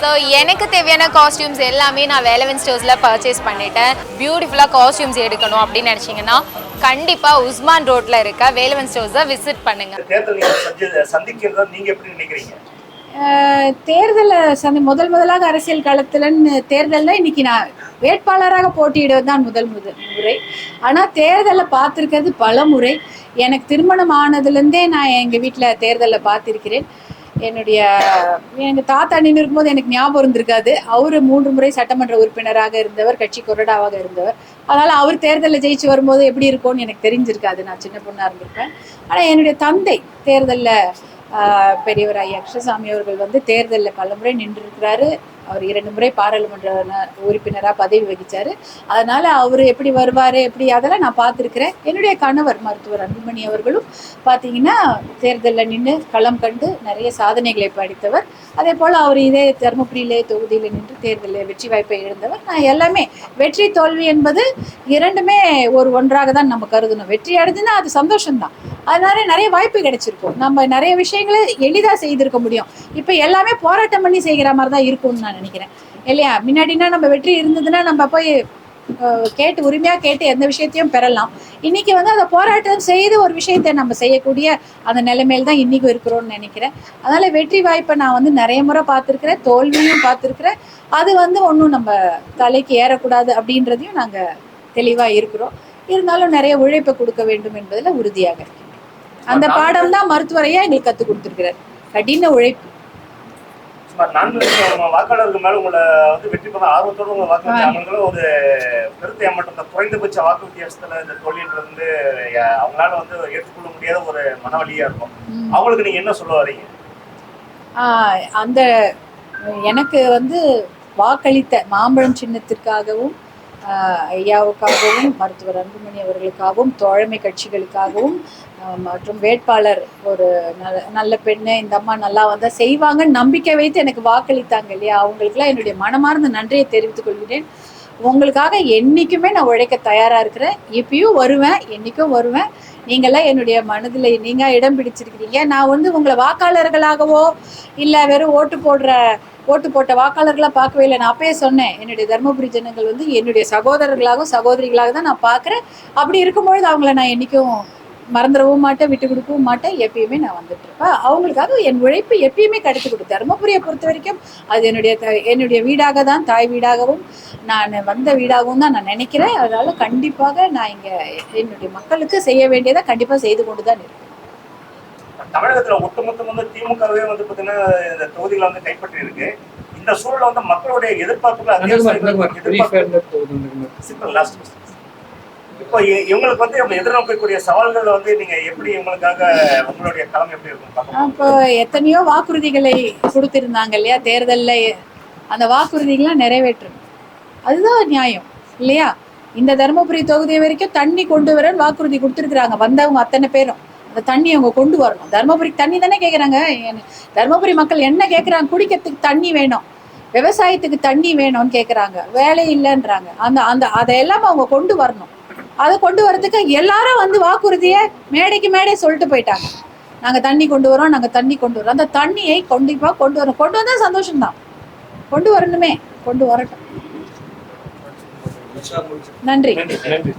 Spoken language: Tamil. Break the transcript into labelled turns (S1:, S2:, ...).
S1: ஸோ எனக்கு தேவையான காஸ்டியூம்ஸ் எல்லாமே நான் வேலவன் ஸ்டோர்ஸில் பர்ச்சேஸ் பண்ணிட்டேன். பியூட்டிஃபுல்லாக காஸ்டியூம்ஸ் எடுக்கணும் அப்படின்னு நினச்சிங்கன்னா கண்டிப்பாக உஸ்மான் ரோட்டில் இருக்க வேலவன் ஸ்டோர்ஸை விசிட் பண்ணுங்கள்
S2: தேர்தல் சந்திக்கிறதா நீங்க எப்படி நினைக்கிறீங்க?
S3: தேர்தலில் சந்தி முதல் முதலாக அரசியல் களத்துலன்னு தேர்தலில் இன்னைக்கு நான் வேட்பாளராக போட்டியிடுவது தான் முதல் முதல் முறை. ஆனால் தேர்தலில் பார்த்துருக்கிறது பல முறை எனக்கு திருமணம் ஆனதுலேருந்தே நான் எங்கள் வீட்டில் தேர்தலில் பார்த்துருக்கிறேன். என்னுடைய எங்கள் தாத்தா நின்று இருக்கும்போது எனக்கு ஞாபகம் இருந்திருக்காது. அவர் மூன்று முறை சட்டமன்ற உறுப்பினராக இருந்தவர் கட்சி கொறடாவாக இருந்தவர். அதனால் அவர் தேர்தலில் ஜெயிச்சு வரும்போது எப்படி இருக்கும்னு எனக்கு தெரிஞ்சிருக்காது. நான் சின்ன பொண்ணாக இருந்திருப்பேன். ஆனால் என்னுடைய தந்தை தேர்தலில் பெரியவர் ஐயா கிருஷ்ணசாமி அவர்கள் வந்து தேர்தலில் பலமுறை நின்றிருக்கிறாரு. அவர் இரண்டு முறை பாராளுமன்ற உறுப்பினராக பதவி வகித்தார் அதனால் அவர் எப்படி வருவார் எப்படி அதெல்லாம் நான் பார்த்துருக்கிறேன். என்னுடைய கணவர் மருத்துவர் அன்புமணி அவர்களும் பார்த்தீங்கன்னா தேர்தலில் நின்று களம் கண்டு நிறைய சாதனைகளை படித்தவர். அதே போல் அவர் இதே தருமபுரியிலே தொகுதியில் நின்று தேர்தலில் வெற்றி வாய்ப்பை இழந்தவர். நான் எல்லாமே வெற்றி தோல்வி என்பது இரண்டுமே ஒரு ஒன்றாக தான் நம்ம கருதணும். வெற்றி அடைஞ்சுன்னா அது சந்தோஷம்தான். அதனால நிறைய வாய்ப்பு கிடைச்சிருக்கும். நம்ம நிறைய விஷயம் விஷயங்களை எளிதாக செய்திருக்க முடியும். இப்போ எல்லாமே போராட்டம் பண்ணி செய்கிற மாதிரி தான் இருக்கும்னு நான் நினைக்கிறேன். இல்லையா? முன்னாடினா நம்ம வெற்றி இருந்ததுன்னா நம்ம போய் கேட்டு உரிமையாக கேட்டு எந்த விஷயத்தையும் பெறலாம். இன்னைக்கு வந்து அதை போராட்டம் செய்து ஒரு விஷயத்தை நம்ம செய்யக்கூடிய அந்த நிலைமையில தான் இன்றைக்கும் இருக்கிறோம்னு நினைக்கிறேன். அதனால் வெற்றி வாய்ப்பை நான் வந்து நிறைய முறை பார்த்துருக்குறேன். தோல்வியும் பார்த்துருக்குறேன். அது வந்து ஒன்றும் நம்ம தலைக்கு ஏறக்கூடாது அப்படின்றதையும் நாங்கள் தெளிவாக இருக்கிறோம். இருந்தாலும் நிறைய உழைப்பை கொடுக்க வேண்டும் என்பதில் உறுதியாக அந்த பாடம் தான் மருத்துவரையா எங்களுக்கு கற்றுக் கொடுத்துருக்கிறார். கடின உழைப்பு.
S2: சுமார் நான்கு லட்சம் வாக்காளர்கள் மேல உங்களை வந்து வெற்றி பெற ஆர்வத்தோட உங்களை வாக்களிச்ச அவங்களும் ஒரு பெருத்த ஏமாற்றம் குறைந்தபட்ச வாக்கு வித்தியாசத்துல இந்த தோல்வின்றது வந்து அவங்களால வந்து ஏற்றுக்கொள்ள முடியாத ஒரு மனவலியா இருக்கும். அவங்களுக்கு நீங்க என்ன சொல்ல வரீங்க?
S3: அந்த எனக்கு வந்து வாக்களித்த மாம்பழம் சின்னத்திற்காகவும் ஐயாவுக்காகவும் மருத்துவர் அன்புமணி அவர்களுக்காகவும் தோழமை கட்சிகளுக்காகவும் மற்றும் வேட்பாளர் ஒரு நல்ல நல்ல பெண்ணு இந்த அம்மா நல்லா வந்தால் செய்வாங்கன்னு நம்பிக்கை வைத்து எனக்கு வாக்களித்தாங்க இல்லையா? அவங்களுக்குலாம் என்னுடைய மனமார்ந்த நன்றியை தெரிவித்துக் கொள்கிறேன். உங்களுக்காக என்றைக்குமே நான் உழைக்க தயாராக இருக்கிறேன். இப்பயும் வருவேன் என்றைக்கும் வருவேன். நீங்களாம் என்னுடைய மனதில் நீங்கள் இடம் பிடிச்சிருக்கிறீங்க. நான் வந்து உங்களை வாக்காளர்களாகவோ இல்லை வெறும் ஓட்டு போடுற ஓட்டு போட்ட வாக்காளர்களாக பார்க்கவே இல்லை. நான் அப்பயே சொன்னேன் என்னுடைய தருமபுரி ஜனங்கள் வந்து என்னுடைய சகோதரர்களாகவும் சகோதரிகளாக தான் நான் பார்க்குறேன். அப்படி இருக்கும்பொழுது அவங்கள நான் என்றைக்கும் மறந்துடவும் மாட்டேன் விட்டு கொடுக்கவும் மாட்டேன். எப்பயுமே நான் வந்துட்டு இருப்பேன். அவங்களுக்காக என் உழைப்பு எப்பயுமே கிடைத்து கொடுத்து தருமபுரியை பொறுத்த வரைக்கும் அது என்னுடைய த- என்னுடைய வீடாக தான் தாய் வீடாகவும் நான் வந்த வீடாகவும் தான் நான் நினைக்கிறேன். அதனால கண்டிப்பாக நான் இங்கே என்னுடைய மக்களுக்கு செய்ய வேண்டியதை கண்டிப்பாக செய்து கொண்டு தான் இருக்கேன்.
S2: தமிழகத்துல ஒட்டுமொத்தம் வந்து திமுகவே வந்து பாத்தீங்கன்னா இந்த தொகுதிகளை வந்து கைப்பற்றி இருக்கு இந்த சூழல்ல வந்து மக்களுடைய எதிர்பார்ப்புகள் அதிக எதிர்பார்ப்பு சிம்பிள் லாஸ்ட் இப்போ இவங்களுக்கு வந்து நம்ம எதிர்நோக்கக்கூடிய சவால்கள் வந்து நீங்க எப்படி இவங்களுக்காக உங்களுடைய களம் எப்படி இருக்கும்? இப்போ
S3: அப்போ எத்தனையோ வாக்குறுதிகளை கொடுத்திருந்தாங்க இல்லையா? தேர்தலில் அந்த வாக்குறுதிகள்லாம் நிறைவேற்றணும் அதுதான் நியாயம் இல்லையா? இந்த தருமபுரி தொகுதி வரைக்கும் தண்ணி கொண்டு வரன்னு வாக்குறுதி கொடுத்துருக்குறாங்க வந்தவங்க அத்தனை பேரும். அந்த தண்ணி அவங்க கொண்டு வரணும். தருமபுரிக்கு தண்ணி தானே கேட்குறாங்க தருமபுரி மக்கள் என்ன கேட்குறாங்க குடிக்கிறதுக்கு தண்ணி வேணும். விவசாயத்துக்கு தண்ணி வேணும்னு கேட்குறாங்க வேலை இல்லைன்றாங்க. அந்த அந்த அதையெல்லாம் அவங்க கொண்டு வரணும். அதை கொண்டு வரதுக்கு எல்லாரும் வந்து வாக்குறுதியை மேடைக்கு மேடை சொல்லிட்டு போயிட்டாங்க. நாங்க தண்ணி கொண்டு வரோம் நாங்க தண்ணி கொண்டு வரோம். அந்த தண்ணியை கண்டிப்பா கொண்டு வரோம் கொண்டு வந்தால் சந்தோஷம்தான். கொண்டு வரணுமே கொண்டு வரட்டும். நன்றி
S2: நன்றி.